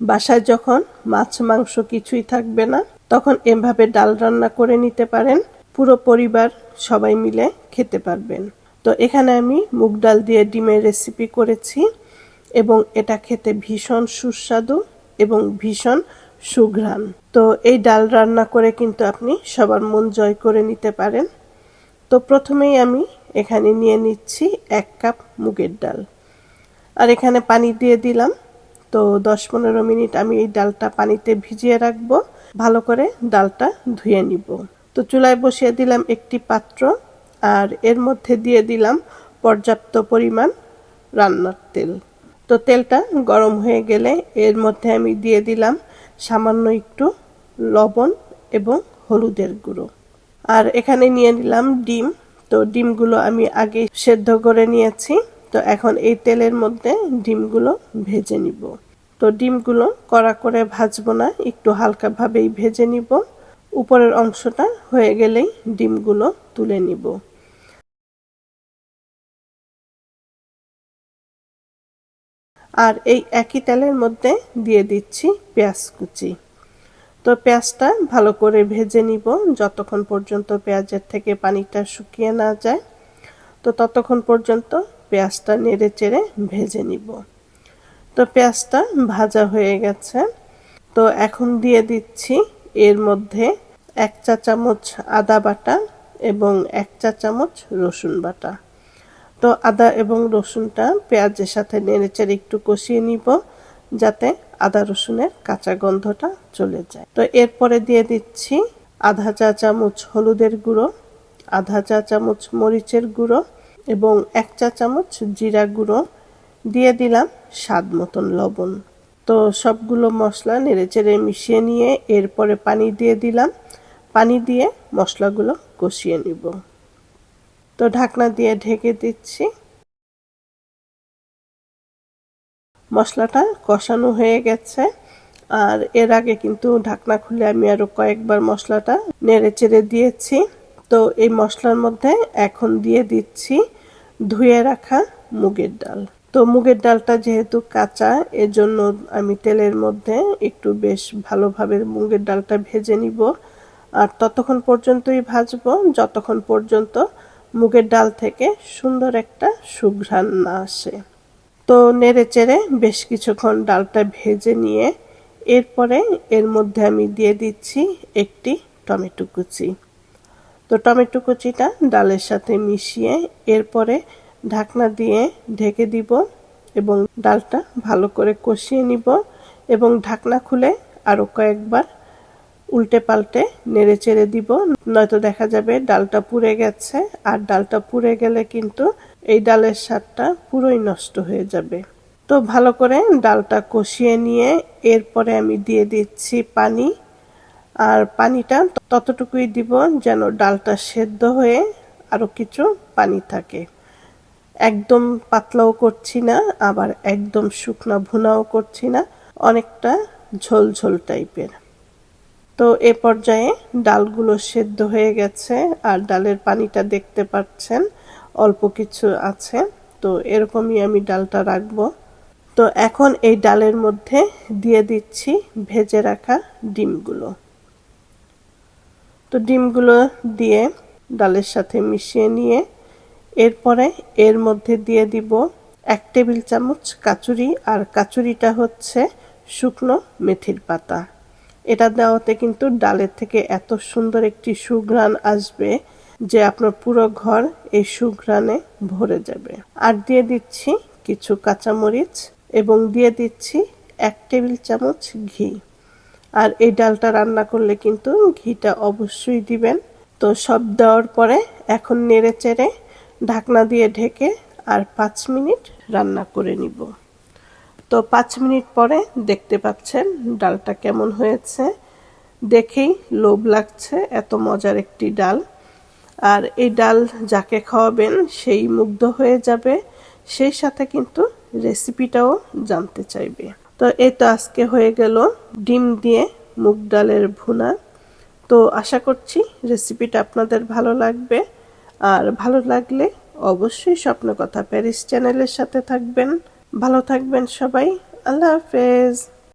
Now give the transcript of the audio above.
বাসায় যখন মাছ, মাংস কিছুই থাকবে না, তখন এভাবে ডাল রান্না করে নিতে পারেন। পুরো পরিবার সবাই মিলে খেতে পারবেন। তো এখানে আমি মুগ ডাল দিয়ে ডিমের রেসিপি করেছি এবং এটা খেতে ভীষণ সুস্বাদু এবং ভীষণ সুঘ্রাণ। তো এই ডাল রান্না করে কিন্তু আপনি সবার মন জয় করে নিতে পারেন। তো প্রথমেই আমি এখানে নিয়ে নিচ্ছি এক কাপ মুগের ডাল। আর এখানে পানি দিয়ে দিলাম। তো দশ পনেরো মিনিট আমি এই ডালটা পানিতে ভিজিয়ে রাখব। ভালো করে ডালটা ধুয়ে নিব। তো চুলায় বসিয়ে দিলাম একটি পাত্র আর এর মধ্যে দিয়ে দিলাম পর্যাপ্ত পরিমাণ রান্নার তেল। তো তেলটা গরম হয়ে গেলে এর মধ্যে আমি দিয়ে দিলাম সামান্য একটু লবণ এবং হলুদের গুঁড়ো। আর এখানে নিয়ে নিলাম ডিম। তো ডিমগুলো আমি আগে সেদ্ধ করে নিয়েছি। তো এখন এই তেলের মধ্যে ডিমগুলো ভেজে নিব। তো ডিমগুলো কড়া করে ভাজবো না, একটু হালকাভাবেই ভেজে নিব। উপরের অংশটা হয়ে গেলেই ডিমগুলো তুলে নিব। আর এই একই তেলের মধ্যে দিয়ে দিচ্ছি পেঁয়াজ কুচি। তো পেঁয়াজটা ভালো করে ভেজে নিব, যতক্ষণ পর্যন্ত পেঁয়াজের থেকে পানিটা শুকিয়ে না যায়, তো ততক্ষণ পর্যন্ত পেঁয়াজটা নেড়ে চেড়ে ভেজে নিব। তো পেঁয়াজটা ভাজা হয়ে গেছে। তো এখন দিয়ে দিচ্ছি এর মধ্যে এক চা চামচ আদা বাটা এবং এক চা চামচ রসুন বাটা। তো আদা এবং রসুনটা পেঁয়াজের সাথে নেড়েচেড়ে একটু কষিয়ে নিব যাতে আদা রসুনের কাঁচা গন্ধটা চলে যায়। তো এরপরে দিয়ে দিচ্ছি আধা চা চামচ হলুদের গুঁড়ো, আধা চা চামচ মরিচের গুঁড়ো এবং এক চা চামচ জিরা গুঁড়ো দিয়ে দিলাম স্বাদ মতন লবণ। তো সবগুলো মশলা নেড়েচেড়ে মিশিয়ে নিয়ে এরপরে পানি দিয়ে দিলাম। পানি দিয়ে মশলাগুলো কষিয়ে নিব। তো ঢাকনা দিয়ে ঢেকে দিচ্ছি। মশলাটা কষানো হয়ে গেছে। আর এর আগে কিন্তু ঢাকনা খুলে আমি আরও কয়েকবার মশলাটা নেড়ে চেড়ে দিয়েছি। তো এই মশলার মধ্যে এখন দিয়ে দিচ্ছি ধুয়ে রাখা মুগের ডাল। তো মুগের ডালটা যেহেতু কাঁচা, এজন্য আমি তেলের মধ্যে একটু বেশ ভালোভাবে মুগের ডালটা ভেজে নিব। আর ততক্ষণ পর্যন্তই ভাজবো, যতক্ষণ পর্যন্ত মুগের ডাল থেকে সুন্দর একটা সুঘ্রাণ না আসে। তো নেড়ে চেড়ে বেশ কিছুক্ষণ ডালটা ভেজে নিয়ে এরপরে এর মধ্যে আমি দিয়ে দিচ্ছি একটি টমেটো কুচি। তো টমেটো কুচিটা ডালের সাথে মিশিয়ে এরপরে ঢাকনা দিয়ে ঢেকে দিব এবং ডালটা ভালো করে কষিয়ে নিব এবং ঢাকনা খুলে আরও কয়েকবার উল্টে পাল্টে নেড়ে চেড়ে দিব। নয়তো দেখা যাবে ডালটা পুড়ে গেছে আর ডালটা পুড়ে গেলে কিন্তু এই ডালের স্বাদটা পুরোই নষ্ট হয়ে যাবে। তো ভালো করে ডালটা কষিয়ে নিয়ে এরপরে আমি দিয়ে দিচ্ছি পানি। আর পানিটা ততটুকুই দিব যেন ডালটা সেদ্ধ হয়ে আরও কিছু পানি থাকে। একদম পাতলাও করছি না, আবার একদম শুকনা ভুনাও করছি না, অনেকটা ঝোল ঝোল টাইপের। তো এ পর্যায়ে ডালগুলো সেদ্ধ হয়ে গেছে, আর ডালের পানিটা দেখতে পাচ্ছেন, অল্প কিছু আছে, তো এরকমই আমি ডালটা রাখব। তো এখন এই ডালের মধ্যে দিয়ে দিচ্ছি ভেজে রাখা ডিমগুলো। তো ডিমগুলো দিয়ে ডালের সাথে মিশিয়ে নিয়ে এরপরে এর মধ্যে দিয়ে দিব এক টেবিল চামচ কাচুরি, আর কাচুরিটা হচ্ছে শুকনো মেথির পাতা। এটা দেওয়াতে কিন্তু ডালের থেকে এত সুন্দর একটি সুঘ্রাণ আসবে যে আপনার পুরো ঘর এই সুঘ্রাণে ভরে যাবে। আর দিয়ে দিচ্ছি কিছু কাঁচামরিচ এবং দিয়ে দিচ্ছি এক টেবিল চামচ ঘি। আর এই ডালটা রান্না করলে কিন্তু ঘিটা অবশ্যই দিবেন। তো সব দেওয়ার পরে এখন নেড়ে চেড়ে ঢাকনা দিয়ে ঢেকে আর পাঁচ মিনিট রান্না করে নিব। তো পাঁচ মিনিট পরে দেখতে পাচ্ছেন ডালটা কেমন হয়েছে। দেখেই লোভ লাগছে, এত মজার একটি ডাল। আর এই ডাল যাকে খাওয়াবেন সেই মুগ্ধ হয়ে যাবে, সেই সাথে কিন্তু রেসিপিটাও জানতে চাইবে। তো এই তো আজকে হয়ে গেল ডিম দিয়ে মুগ ডালের ভুনা। তো আশা করছি রেসিপিটা আপনাদের ভালো লাগবে। আর ভালো লাগলে অবশ্যই স্বপ্ন কথা প্যারিস চ্যানেলের সাথে থাকবেন। ভালো থাকবেন সবাই। আল্লাহ হাফেজ।